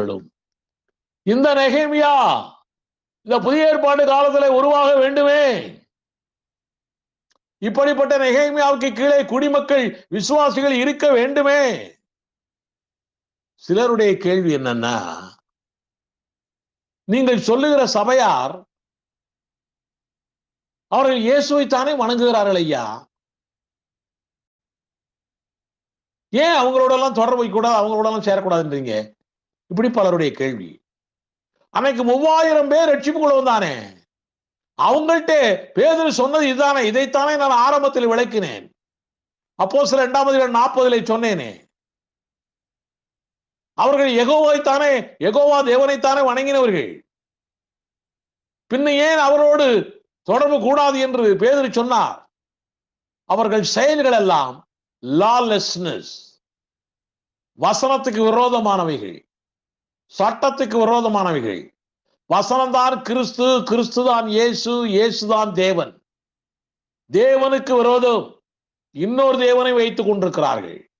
அருளும் இந்த நெகேமியா இந்த புதிய ஏற்பாடு காலத்தில் உருவாக வேண்டுமே. இப்படிப்பட்ட நெகேமியாவுக்கு கீழே குடிமக்கள் விசுவாசிகள் இருக்க வேண்டுமே. சிலருடைய கேள்வி என்னன்னா நீங்கள் சொல்லுகிற சபையார் அவர்கள் இயேசுவை தானே வணங்குகிறார்கள் ஐயா? ஏன் அவங்களோட எல்லாம் தொடர்பு வைக்கக்கூடாது அவங்களோட எல்லாம் சேரக்கூடாதுன்றீங்க? இப்படி பலருடைய கேள்வி. அன்னைக்கு மூவாயிரம் பேர் ரட்சிப்புக்குள்ள வந்தானே. அவங்கள்ட்ட பேதர் சொன்னது இதுதானே இதைத்தானே நான் ஆரம்பத்தில் விளக்கினேன். அப்போ சில இரண்டாவது நாற்பதுல சொன்னேனே. அவர்கள் எகோவாய்த்தானே எகோவா தேவனைத்தானே வணங்கினவர்கள். பின்ன ஏன் அவரோடு தொடர்பு கூடாது என்று பேதர் சொன்னார். அவர்கள் செயல்கள் எல்லாம் லாலெஸ்னஸ் வசனத்துக்கு விரோதமானவைகள். சட்டத்துக்கு விரோதமானவைகள். வசனம்தான் கிறிஸ்து கிறிஸ்து தான் இயேசு இயேசுதான் தேவன். தேவனுக்கு விரோதம். இன்னொரு தேவனை வைத்துக் கொண்டிருக்கிறார்கள்.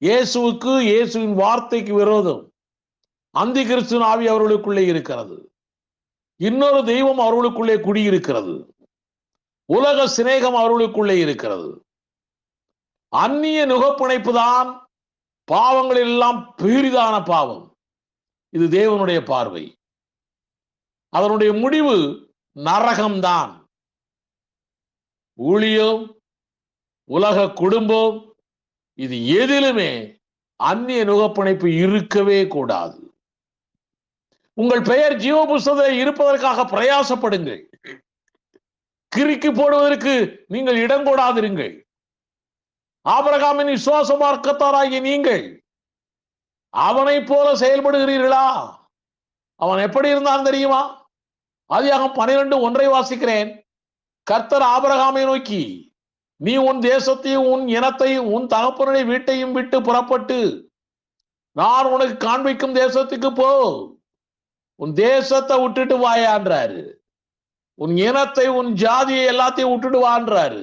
இயேசுவுக்கு இயேசுவின் வார்த்தைக்கு விரோதம். அந்தி கிறிஸ்துவின் ஆவி அவர்களுக்குள்ளே இருக்கிறது. இன்னொரு தெய்வம் அவர்களுக்குள்ளே குடியிருக்கிறது. உலக சிநேகம் அவர்களுக்குள்ளே இருக்கிறது. அந்நிய நுகப்பிணைப்பு தான் பாவங்கள் எல்லாம் பெரிதான பாவம். இது தேவனுடைய பார்வை. அதனுடைய முடிவு நரகம்தான். ஊழியம் உலக குடும்பம் இது எதிலுமே அந்நிய நுகப்பிணைப்பு இருக்கவே கூடாது. உங்கள் பெயர் ஜீவ புஸ்தகத்தில் இருப்பதற்காக பிரயாசப்படுங்கள். கிறுக்கி போடுவதற்கு நீங்கள் இடம் கூடாதிருங்கள். ஆபரகாமின் விசுவாச மார்க்கத்தாராகிய நீங்கள் அவனை போல செயல்படுகிறீர்களா? அவன் எப்படி இருந்தான் தெரியுமா? ஆதியாகம் பனிரெண்டு ஒன்றை வாசிக்கிறேன். கர்த்தர் ஆபரகாமை நோக்கி நீ உன் தேசத்தையும் உன் இனத்தையும் உன் தகப்பனுடைய வீட்டையும் விட்டு புறப்பட்டு நான் உனக்கு காண்பிக்கும் தேசத்துக்கு போ. உன் தேசத்தை விட்டுட்டு வாயான்றாரு உன் இனத்தை உன் ஜாதியை எல்லாத்தையும் விட்டுட்டு வான்றாரு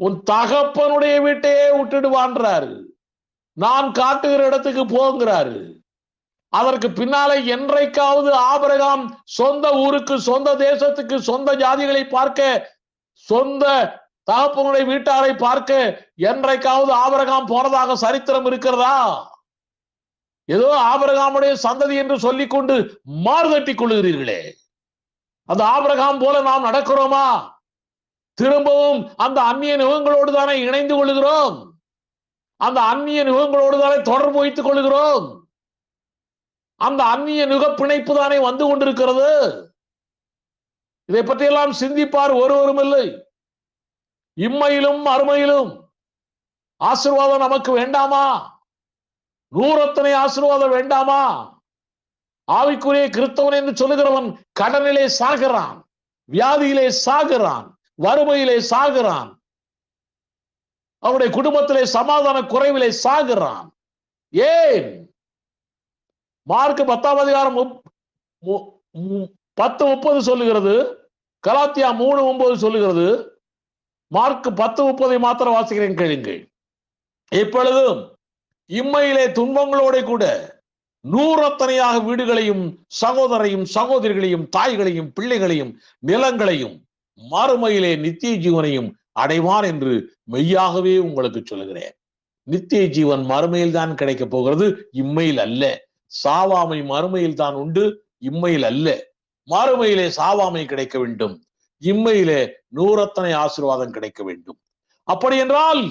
உன் தகப்பனுடைய வீட்டையே விட்டுட்டு வான்றாரு நான் காட்டுகிற இடத்துக்கு போங்கிறாரு. அதற்கு பின்னாலே என்றைக்காவது ஆபரகாம் சொந்த ஊருக்கு சொந்த தேசத்துக்கு சொந்த ஜாதிகளை பார்க்க சொந்த தகப்பனுடைய வீட்டாரை பார்க்க என்றைக்காவது ஆபரகாம் போனதாக சரித்திரம் இருக்கிறதா? ஏதோ ஆபரகாமுடைய சந்ததி என்று சொல்லிக்கொண்டு மாறுதட்டி கொள்கிறீர்களே. அந்த ஆபரகாம் போல நாம் நடக்கிறோமா? திரும்பவும் அந்த அந்நிய நுகங்களோடு தானே இணைந்து கொள்கிறோம்? அந்த அந்நிய நுகங்களோடு தானே தொடர்பு வைத்துக் கொள்கிறோம். அந்த அந்நிய நுக பிணைப்பு தானே வந்து கொண்டிருக்கிறது. இதை பற்றியெல்லாம் சிந்திப்பார் ஒருவரும் இல்லை. இம்மையிலும் அருமையிலும் ஆசிர்வாதம் நமக்கு வேண்டாமா? நூறத்தனை ஆசீர்வாதம் வேண்டாமா? ஆவிக்குரிய கிறிஸ்தவன் என்று சொல்லுகிறவன் கடனிலே சாகிறான் வியாதியிலே சாகிறான் வறுமையிலே சாகிறான் அவருடைய குடும்பத்திலே சமாதான குறைவிலே சாகிறான். ஏன்? மார்க் பத்தாம் அதிகாரம் பத்து முப்பது சொல்லுகிறது கலாத்தியா மூணு ஒன்பது சொல்லுகிறது மார்க் பத்து முப்பதை மாத்திரம் வாசிக்கிறேன் கேளுங்கள் இப்பொழுதும் இம்மையிலே துன்பங்களோட கூட நூறத்தனையாக வீடுகளையும் சகோதரையும் சகோதரிகளையும் தாய்களையும் பிள்ளைகளையும் நிலங்களையும் மறுமையிலே நித்திய ஜீவனையும் அடைவான் என்று மெய்யாகவே உங்களுக்கு சொல்லுகிறேன். நித்திய ஜீவன் மறுமையில் தான் கிடைக்க போகிறது இம்மையில் அல்ல. சாவாமை மறுமையில் தான் உண்டு இம்மையில் அல்ல. மறுமையிலே சாவாமை கிடைக்க வேண்டும் இம்மையிலே நூறத்தனை ஆசீர்வாதம் கிடைக்க வேண்டும். அப்படி என்றால்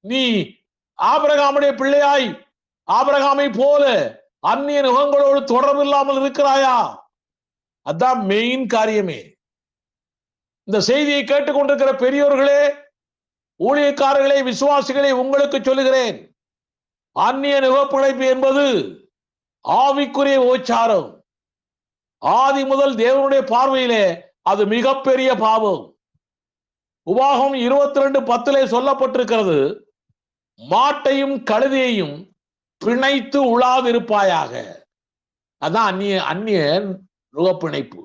நீ ஆபரகாமுடைய பிள்ளையாய் ஆபரகாமை போல அந்நிய நுகங்களோடு தொடர்பு இல்லாமல் இருக்கிறாயா? அதான் மெயின் காரியமே. இந்த செய்தியை கேட்டுக்கொண்டிருக்கிற பெரியோர்களே ஊழியக்காரர்களே விசுவாசிகளை உங்களுக்கு சொல்லுகிறேன். அந்நிய நுகப்பிழைப்பு என்பது ஆவிக்குரிய உச்சாரம் ஆதி முதல் தேவனுடைய பார்வையிலே அது மிகப்பெரிய பாவம். உபாகம் இருபத்தி ரெண்டு பத்திலே சொல்லப்பட்டிருக்கிறது மாட்டையும் கழுதையையும் பிணைத்து உழாதிருப்பாயாக அதான் அந்நிய அந்நிய நுகப்பிணைப்பு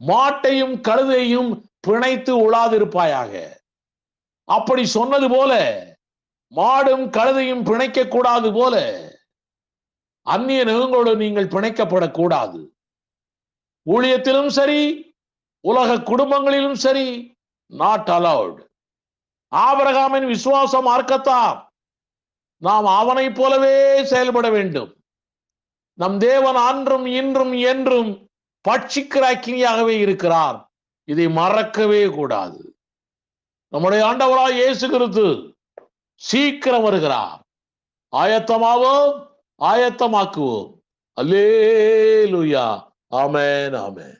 மாட்டையும் கழுதையும் பிணைத்து உழாதிருப்பாயாக. அப்படி சொன்னது போல மாடும் கழுதையும் பிணைக்க கூடாது போல அந்நிய நகங்களோடு நீங்கள் பிணைக்கப்படக்கூடாது ஊழியத்திலும் சரி உலக குடும்பங்களிலும் சரி நாட் அலவுட் ஆபரகாமின் விசுவாசம் அர்க்கத்தான் நாம் அவனைப் போலவே செயல்பட வேண்டும். நம் தேவன் அன்றும் இன்றும் என்றும் பட்சிக்கிற அக்கினியாகவே இருக்கிறார். இதை மறக்கவே கூடாது. நம்முடைய ஆண்டவராய் இயேசு கிறிஸ்து சீக்கிரம் வருகிறார். ஆயத்தமாவோம் ஆயத்தமாக்குவோம். அல்லேலூயா. ஆமேன் ஆமேன்.